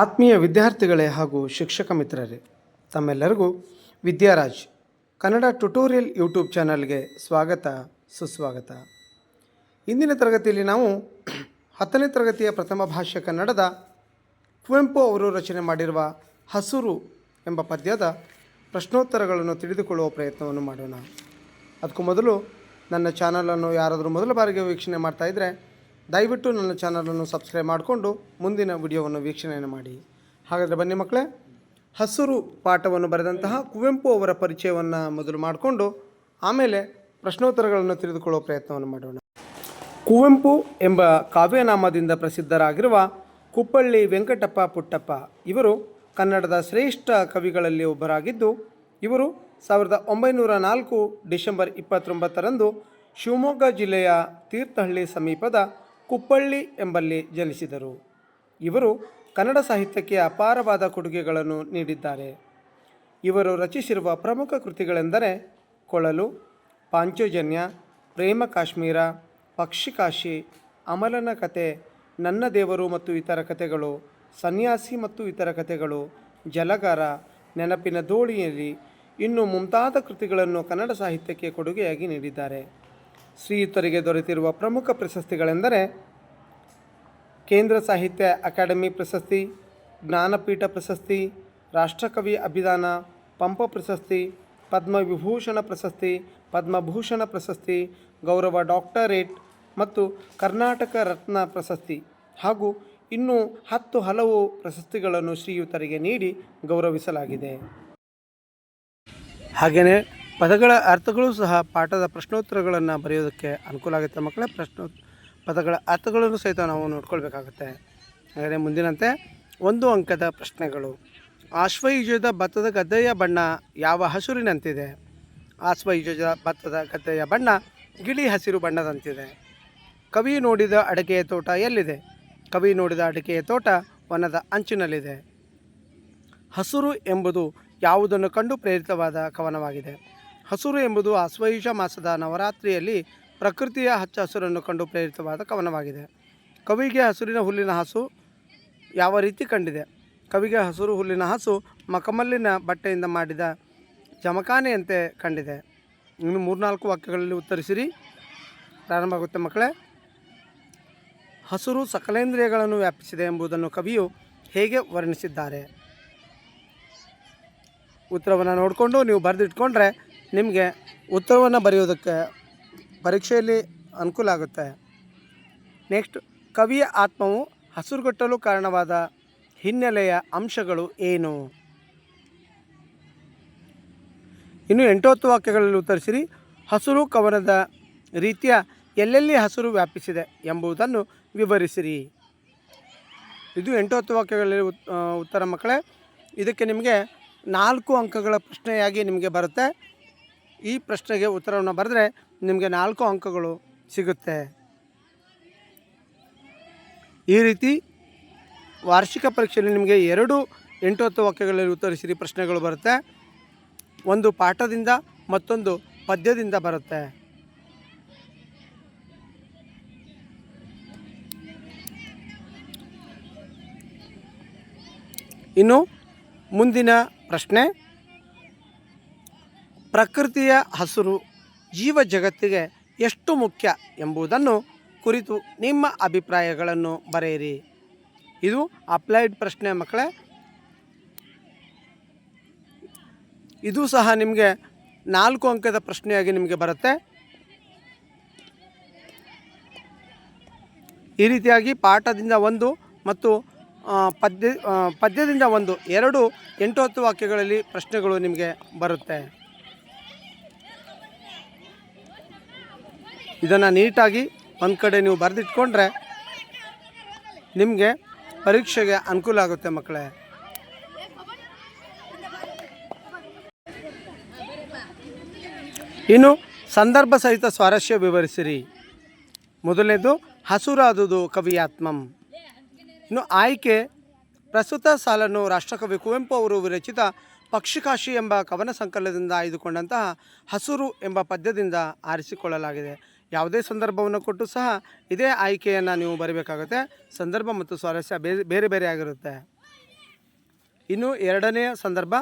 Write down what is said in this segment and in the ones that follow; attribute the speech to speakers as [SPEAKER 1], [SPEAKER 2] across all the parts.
[SPEAKER 1] ಆತ್ಮೀಯ ವಿದ್ಯಾರ್ಥಿಗಳೇ ಹಾಗೂ ಶಿಕ್ಷಕ ಮಿತ್ರರೇ, ತಮ್ಮೆಲ್ಲರಿಗೂ ವಿದ್ಯಾರಾಜ್ ಕನ್ನಡ ಟ್ಯುಟೋರಿಯಲ್ ಯೂಟ್ಯೂಬ್ ಚಾನಲ್ಗೆ ಸ್ವಾಗತ, ಸುಸ್ವಾಗತ. ಇಂದಿನ ತರಗತಿಯಲ್ಲಿ ನಾವು ಹತ್ತನೇ ತರಗತಿಯ ಪ್ರಥಮ ಭಾಷೆ ಕನ್ನಡದ ಕುವೆಂಪು ಅವರು ರಚನೆ ಮಾಡಿರುವ ಹಸುರು ಎಂಬ ಪದ್ಯದ ಪ್ರಶ್ನೋತ್ತರಗಳನ್ನು ತಿಳಿದುಕೊಳ್ಳುವ ಪ್ರಯತ್ನವನ್ನು ಮಾಡೋಣ. ಅದಕ್ಕೂ ಮೊದಲು ನನ್ನ ಚಾನಲನ್ನು ಯಾರಾದರೂ ಮೊದಲ ಬಾರಿಗೆ ವೀಕ್ಷಣೆ ಮಾಡ್ತಾ ಇದ್ದರೆ ದಯವಿಟ್ಟು ನನ್ನ ಚಾನಲನ್ನು ಸಬ್ಸ್ಕ್ರೈಬ್ ಮಾಡಿಕೊಂಡು ಮುಂದಿನ ವಿಡಿಯೋವನ್ನು ವೀಕ್ಷಣೆಯನ್ನು ಮಾಡಿ. ಹಾಗಾದರೆ ಬನ್ನಿ ಮಕ್ಕಳೇ, ಹಸಿರು ಪಾಠವನ್ನು ಬರೆದಂತಹ ಕುವೆಂಪು ಅವರ ಪರಿಚಯವನ್ನು ಮೊದಲು ಮಾಡಿಕೊಂಡು ಆಮೇಲೆ ಪ್ರಶ್ನೋತ್ತರಗಳನ್ನು ತಿಳಿದುಕೊಳ್ಳುವ ಪ್ರಯತ್ನವನ್ನು ಮಾಡೋಣ. ಕುವೆಂಪು ಎಂಬ ಕಾವ್ಯನಾಮದಿಂದ ಪ್ರಸಿದ್ಧರಾಗಿರುವ ಕುಪ್ಪಳ್ಳಿ ವೆಂಕಟಪ್ಪ ಪುಟ್ಟಪ್ಪ ಇವರು ಕನ್ನಡದ ಶ್ರೇಷ್ಠ ಕವಿಗಳಲ್ಲಿ ಒಬ್ಬರಾಗಿದ್ದು, ಇವರು ಸಾವಿರದ ಒಂಬೈನೂರ ನಾಲ್ಕು ಡಿಸೆಂಬರ್ ಇಪ್ಪತ್ತೊಂಬತ್ತರಂದು ಶಿವಮೊಗ್ಗ ಜಿಲ್ಲೆಯ ತೀರ್ಥಹಳ್ಳಿ ಸಮೀಪದ ಕುಪ್ಪಳ್ಳಿ ಎಂಬಲ್ಲಿ ಜನಿಸಿದರು. ಇವರು ಕನ್ನಡ ಸಾಹಿತ್ಯಕ್ಕೆ ಅಪಾರವಾದ ಕೊಡುಗೆಗಳನ್ನು ನೀಡಿದ್ದಾರೆ. ಇವರು ರಚಿಸಿರುವ ಪ್ರಮುಖ ಕೃತಿಗಳೆಂದರೆ ಕೊಳಲು, ಪಾಂಚೋಜನ್ಯ, ಪ್ರೇಮ ಕಾಶ್ಮೀರ ಪಕ್ಷಿಕಾಶಿ ಅಮಲನ ಕತೆ, ನನ್ನ ದೇವರು ಮತ್ತು ಇತರ ಕಥೆಗಳು, ಸನ್ಯಾಸಿ ಮತ್ತು ಇತರ ಕಥೆಗಳು, ಜಲಗಾರ, ನೆನಪಿನ ದೋಣಿಯಲ್ಲಿ ಇನ್ನು ಮುಂತಾದ ಕೃತಿಗಳನ್ನು ಕನ್ನಡ ಸಾಹಿತ್ಯಕ್ಕೆ ಕೊಡುಗೆಯಾಗಿ ನೀಡಿದ್ದಾರೆ. ಶ್ರೀಯುತರಿಗೆ ದೊರೆತಿರುವ ಪ್ರಮುಖ ಪ್ರಶಸ್ತಿಗಳೆಂದರೆ ಕೇಂದ್ರ ಸಾಹಿತ್ಯ ಅಕಾಡೆಮಿ ಪ್ರಶಸ್ತಿ, ಜ್ಞಾನಪೀಠ ಪ್ರಶಸ್ತಿ, ರಾಷ್ಟ್ರಕವಿ ಅಭಿದಾನ, ಪಂಪ ಪ್ರಶಸ್ತಿ, ಪದ್ಮವಿಭೂಷಣ ಪ್ರಶಸ್ತಿ, ಪದ್ಮಭೂಷಣ ಪ್ರಶಸ್ತಿ, ಗೌರವ ಡಾಕ್ಟರೇಟ್ ಮತ್ತು ಕರ್ನಾಟಕ ರತ್ನ ಪ್ರಶಸ್ತಿ ಹಾಗೂ ಇನ್ನೂ ಹತ್ತು ಹಲವು ಪ್ರಶಸ್ತಿಗಳನ್ನು ಶ್ರೀಯುತರಿಗೆ ನೀಡಿ ಗೌರವಿಸಲಾಗಿದೆ. ಹಾಗೆಯೇ ಪದಗಳ ಅರ್ಥಗಳು ಸಹ ಪಾಠದ ಪ್ರಶ್ನೋತ್ತರಗಳನ್ನು ಬರೆಯೋದಕ್ಕೆ ಅನುಕೂಲ ಆಗುತ್ತೆ ಮಕ್ಕಳೇ. ಪ್ರಶ್ನೋ, ಪದಗಳ ಅರ್ಥಗಳನ್ನು ಸಹಿತ ನಾವು ನೋಡ್ಕೊಳ್ಬೇಕಾಗುತ್ತೆ. ಹಾಗಾದರೆ ಮುಂದಿನಂತೆ, ಒಂದು ಅಂಕದ ಪ್ರಶ್ನೆಗಳು. ಆಶ್ವಯುಜದ ಭತ್ತದ ಗದ್ದೆಯ ಬಣ್ಣ ಯಾವ ಹಸುರಿನಂತಿದೆ? ಆಶ್ವಯುಜದ ಭತ್ತದ ಗದ್ದೆಯ ಬಣ್ಣ ಗಿಳಿ ಹಸಿರು ಬಣ್ಣದಂತಿದೆ. ಕವಿ ನೋಡಿದ ಅಡಿಕೆಯ ತೋಟ ಎಲ್ಲಿದೆ? ಕವಿ ನೋಡಿದ ಅಡಿಕೆಯ ತೋಟ ವನದ ಅಂಚಿನಲ್ಲಿದೆ. ಹಸುರು ಎಂಬುದು ಯಾವುದನ್ನು ಕಂಡು ಪ್ರೇರಿತವಾದ ಕವನವಾಗಿದೆ? ಹಸುರು ಎಂಬುದು ಆಶ್ವಯುಜ ಮಾಸದ ನವರಾತ್ರಿಯಲ್ಲಿ ಪ್ರಕೃತಿಯ ಹಚ್ಚ ಹಸುರನ್ನು ಕಂಡು ಪ್ರೇರಿತವಾದ ಕವನವಾಗಿದೆ. ಕವಿಗೆ ಹಸುರಿನ ಹುಲ್ಲಿನ ಹಸು ಯಾವ ರೀತಿ ಕಂಡಿದೆ? ಕವಿಗೆ ಹಸುರು ಹುಲ್ಲಿನ ಹಸು ಮಕಮಲ್ಲಿನ ಬಟ್ಟೆಯಿಂದ ಮಾಡಿದ ಜಮಖಾನೆಯಂತೆ ಕಂಡಿದೆ. ಇನ್ನು ಮೂರ್ನಾಲ್ಕು ವಾಕ್ಯಗಳಲ್ಲಿ ಉತ್ತರಿಸಿರಿ. ಪ್ರಾರಂಭ ಆಗುತ್ತೆ ಮಕ್ಕಳೇ. ಹಸುರು ಸಕಲೇಂದ್ರಿಯಗಳನ್ನು ವ್ಯಾಪಿಸಿದೆ ಎಂಬುದನ್ನು ಕವಿಯು ಹೇಗೆ ವರ್ಣಿಸಿದ್ದಾರೆ? ಉತ್ತರವನ್ನು ನೋಡಿಕೊಂಡು ನೀವು ಬರೆದಿಟ್ಕೊಂಡ್ರೆ ನಿಮಗೆ ಉತ್ತರವನ್ನು ಬರೆಯೋದಕ್ಕೆ ಪರೀಕ್ಷೆಯಲ್ಲಿ ಅನುಕೂಲ ಆಗುತ್ತೆ. ನೆಕ್ಸ್ಟ್ ಕವಿಯ ಆತ್ಮವು ಹಸಿರುಗಟ್ಟಲು ಕಾರಣವಾದ ಹಿನ್ನೆಲೆಯ ಅಂಶಗಳು ಏನು? ಇನ್ನು ಎಂಟೊತ್ತು ವಾಕ್ಯಗಳಲ್ಲಿ ಉತ್ತರಿಸಿರಿ, ಹಸಿರು ಕವನದ ರೀತಿಯ ಎಲ್ಲೆಲ್ಲಿ ಹಸಿರು ವ್ಯಾಪಿಸಿದೆ ಎಂಬುದನ್ನು ವಿವರಿಸಿರಿ. ಇದು ಎಂಟು ಹತ್ತು ವಾಕ್ಯಗಳಲ್ಲಿ ಉತ್- ಉತ್ತರ ಮಕ್ಕಳೇ, ಇದಕ್ಕೆ ನಿಮಗೆ ನಾಲ್ಕು ಅಂಕಗಳ ಪ್ರಶ್ನೆಯಾಗಿ ನಿಮಗೆ ಬರುತ್ತೆ. ಈ ಪ್ರಶ್ನೆಗೆ ಉತ್ತರವನ್ನು ಬರೆದ್ರೆ ನಿಮಗೆ ನಾಲ್ಕು ಅಂಕಗಳು ಸಿಗುತ್ತೆ. ಈ ರೀತಿ ವಾರ್ಷಿಕ ಪರೀಕ್ಷೆಯಲ್ಲಿ ನಿಮಗೆ ಎರಡು ಎಂಟು ಹತ್ತು ವಾಕ್ಯಗಳಲ್ಲಿ ಉತ್ತರಿಸಿರಿ ಪ್ರಶ್ನೆಗಳು ಬರುತ್ತೆ. ಒಂದು ಪಾಠದಿಂದ ಮತ್ತೊಂದು ಪದ್ಯದಿಂದ ಬರುತ್ತೆ. ಇನ್ನು ಮುಂದಿನ ಪ್ರಶ್ನೆ. ಪ್ರಕೃತಿಯ ಹಸಿರು ಜೀವ ಜಗತ್ತಿಗೆ ಎಷ್ಟು ಮುಖ್ಯ ಎಂಬುದನ್ನು ಕುರಿತು ನಿಮ್ಮ ಅಭಿಪ್ರಾಯಗಳನ್ನು ಬರೆಯಿರಿ. ಇದು ಅಪ್ಲೈಡ್ ಪ್ರಶ್ನೆ ಮಕ್ಕಳೇ. ಇದು ಸಹ ನಿಮಗೆ ನಾಲ್ಕು ಅಂಕದ ಪ್ರಶ್ನೆಯಾಗಿ ನಿಮಗೆ ಬರುತ್ತೆ. ಈ ರೀತಿಯಾಗಿ ಪಾಠದಿಂದ ಒಂದು ಮತ್ತು ಪದ್ಯ ಪದ್ಯದಿಂದ ಒಂದು, ಎರಡು ಎಂಟು ಹತ್ತು ವಾಕ್ಯಗಳಲ್ಲಿ ಪ್ರಶ್ನೆಗಳು ನಿಮಗೆ ಬರುತ್ತೆ. ಇದನ್ನು ನೀಟಾಗಿ ಒಂದು ಕಡೆ ನೀವು ಬರೆದಿಟ್ಕೊಂಡ್ರೆ ನಿಮಗೆ ಪರೀಕ್ಷೆಗೆ ಅನುಕೂಲ ಆಗುತ್ತೆ ಮಕ್ಕಳೇ. ಇನ್ನು ಸಂದರ್ಭ ಸಹಿತ ಸ್ವಾರಸ್ಯ ವಿವರಿಸಿರಿ. ಮೊದಲನೇದು, ಹಸುರಾದುದು ಕವಿಯಾತ್ಮಂ. ಇನ್ನು ಆಯ್ಕೆ, ಪ್ರಸ್ತುತ ಸಾಲನ್ನು ರಾಷ್ಟ್ರಕವಿ ಕುವೆಂಪು ಅವರು ವಿರಚಿತ ಪಕ್ಷಿಕಾಶಿ ಎಂಬ ಕವನ ಸಂಕಲನದಿಂದ ಆಯ್ದುಕೊಂಡಂತಹ ಹಸುರು ಎಂಬ ಪದ್ಯದಿಂದ ಆರಿಸಿಕೊಳ್ಳಲಾಗಿದೆ. ಯಾವುದೇ ಸಂದರ್ಭವನ್ನು ಕೊಟ್ಟು ಸಹ ಇದೇ ಆಯ್ಕೆಯನ್ನು ನೀವು ಬರೀಬೇಕಾಗುತ್ತೆ. ಸಂದರ್ಭ ಮತ್ತು ಸ್ವಾರಸ್ಯ ಬೇರೆ ಬೇರೆ ಆಗಿರುತ್ತೆ. ಇನ್ನು ಎರಡನೆಯ ಸಂದರ್ಭ,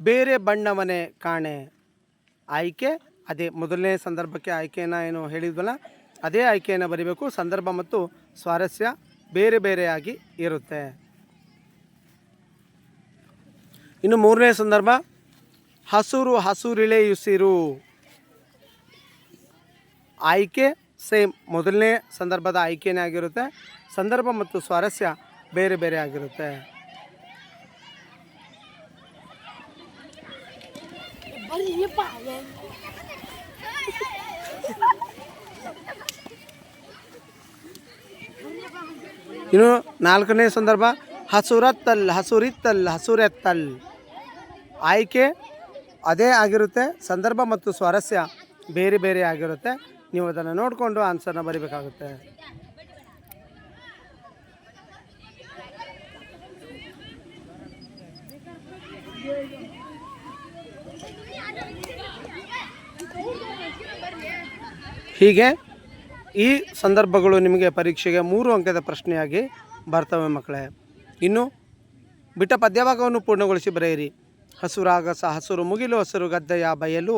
[SPEAKER 1] ಬೇರೆ ಬಣ್ಣವನೆ ಕಾಣೆ ಆಯ್ಕೆ. ಅದೇ ಮೊದಲನೇ ಸಂದರ್ಭಕ್ಕೆ ಆಯ್ಕೆಯನ್ನು ಏನು ಹೇಳಿದ್ವಲ್ಲ, ಅದೇ ಆಯ್ಕೆಯನ್ನು ಬರೀಬೇಕು. ಸಂದರ್ಭ ಮತ್ತು ಸ್ವಾರಸ್ಯ ಬೇರೆ ಬೇರೆಯಾಗಿ ಇರುತ್ತೆ. ಇನ್ನು ಮೂರನೇ ಸಂದರ್ಭ, ಹಸುರು ಹಸುರಿಳೆಯುಸಿರು ಆಯ್ಕೆ ಸೇಮ್ ಮೊದಲನೇ ಸಂದರ್ಭದ ಆಯ್ಕೆನೇ ಆಗಿರುತ್ತೆ. ಸಂದರ್ಭ ಮತ್ತು ಸ್ವಾರಸ್ಯ ಬೇರೆ ಬೇರೆ ಆಗಿರುತ್ತೆ. ಇನ್ನು ನಾಲ್ಕನೇ ಸಂದರ್ಭ ಹಸುರತ್ತಲ್ ಹಸುರಿತ್ತಲ್ ಹಸುರೆತ್ತಲ್. ಆಯ್ಕೆ ಅದೇ ಆಗಿರುತ್ತೆ. ಸಂದರ್ಭ ಮತ್ತು ಸ್ವಾರಸ್ಯ ಬೇರೆ ಬೇರೆ ಆಗಿರುತ್ತೆ. ನೀವು ಅದನ್ನು ನೋಡಿಕೊಂಡು ಆನ್ಸರ್ನ ಬರಿಬೇಕಾಗುತ್ತೆ. ಹೀಗೆ ಈ ಸಂದರ್ಭಗಳು ನಿಮಗೆ ಪರೀಕ್ಷೆಗೆ ಮೂರು ಅಂಕದ ಪ್ರಶ್ನೆಯಾಗಿ ಬರ್ತವೆ ಮಕ್ಕಳೇ. ಇನ್ನು ಬಿಟ್ಟ ಪದ್ಯಭಾಗವನ್ನು ಪೂರ್ಣಗೊಳಿಸಿ ಬರೆಯಿರಿ. ಹಸುರಾಗಸ ಹಸುರು ಮುಗಿಲು ಹಸುರು ಗದ್ದೆಯ ಬಯಲು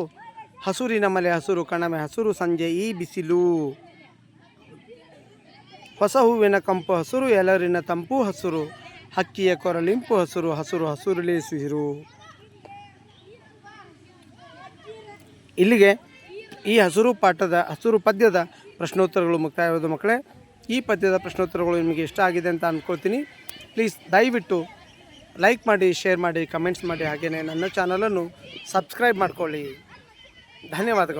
[SPEAKER 1] ಹಸುರಿನ ಮಲೆ ಹಸುರು ಕಣಮೆ ಹಸುರು, ಸಂಜೆ ಈ ಬಿಸಿಲು. ಹೊಸ ಹೂವಿನ ಕಂಪು ಹಸುರು, ಎಲರಿನ ತಂಪು ಹಸುರು, ಹಕ್ಕಿಯ ಕೊರಳಿಂಪು ಹಸುರು ಹಸುರು ಹಸುರುಲೇಸಿರು ಇಲ್ಲಿಗೆ ಈ ಹಸುರು ಪಾಠದ, ಹಸುರು ಪದ್ಯದ ಪ್ರಶ್ನೋತ್ತರಗಳು ಮುಕ್ತಾಯವಾದ ಮಕ್ಕಳೇ. ಈ ಪದ್ಯದ ಪ್ರಶ್ನೋತ್ತರಗಳು ನಿಮಗೆ ಇಷ್ಟ ಆಗಿದೆ ಅಂತ ಅಂದ್ಕೊಳ್ತೀನಿ ಪ್ಲೀಸ್ ದಯವಿಟ್ಟು ಲೈಕ್ ಮಾಡಿ, ಶೇರ್ ಮಾಡಿ, ಕಮೆಂಟ್ಸ್ ಮಾಡಿ. ಹಾಗೆಯೇ ನನ್ನ ಚಾನಲನ್ನು ಸಬ್ಸ್ಕ್ರೈಬ್ ಮಾಡ್ಕೊಳ್ಳಿ. धन्यवाद